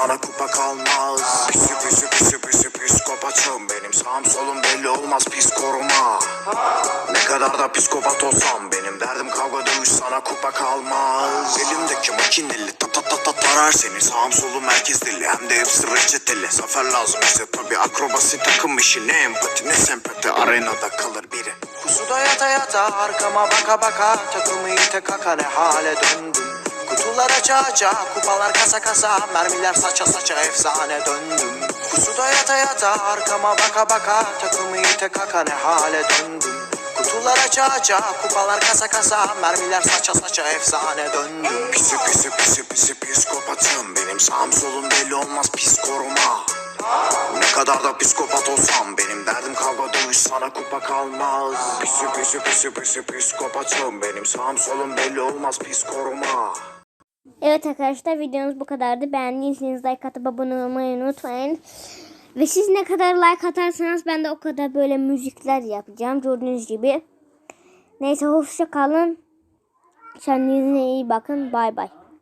sana kupa kalmaz. Pisi pisi pisi pisi psikopatım. Benim Sağım solum belli olmaz pis koruma. Ne kadar da psikopat olsam benim derdim kavga dövüş sana kupa kalmaz. Elimdeki makineli ta ta ta ta tarar seni. Sağım solum merkez dili hem de hepsi reçeteli Zafer lazım işte tabi akrobasi takım işi Ne empati ne sempati arenada kalır biri. Pusuda yata yata arkama baka baka Takımı ite kaka ne hale döndüm Kutular aça kupalar kasa kasa Mermiler saça saça efsane döndüm. Pusuda yata yata arkama baka baka Takımı ite kaka ne hale döndüm. Kutular aça kupalar kasa kasa Mermiler saça saça efsane döndüm. Pisi pisi pisi pisi psikopatım. Benim sağım solum belli olmaz pis koruma. Ne kadar da psikopat olsam benim derdim kavga dövüş sana kupa kalmaz. Pisi pisi pisi pisi psikopatım. Benim sağım solum belli olmaz pis koruma Evet arkadaşlar videomuz bu kadardı. Beğendiyseniz like atıp abone olmayı unutmayın. Ve siz ne kadar like atarsanız ben de o kadar böyle müzikler yapacağım. Gördüğünüz gibi. Neyse hoşça kalın. Kendinize iyi bakın. Bay bay.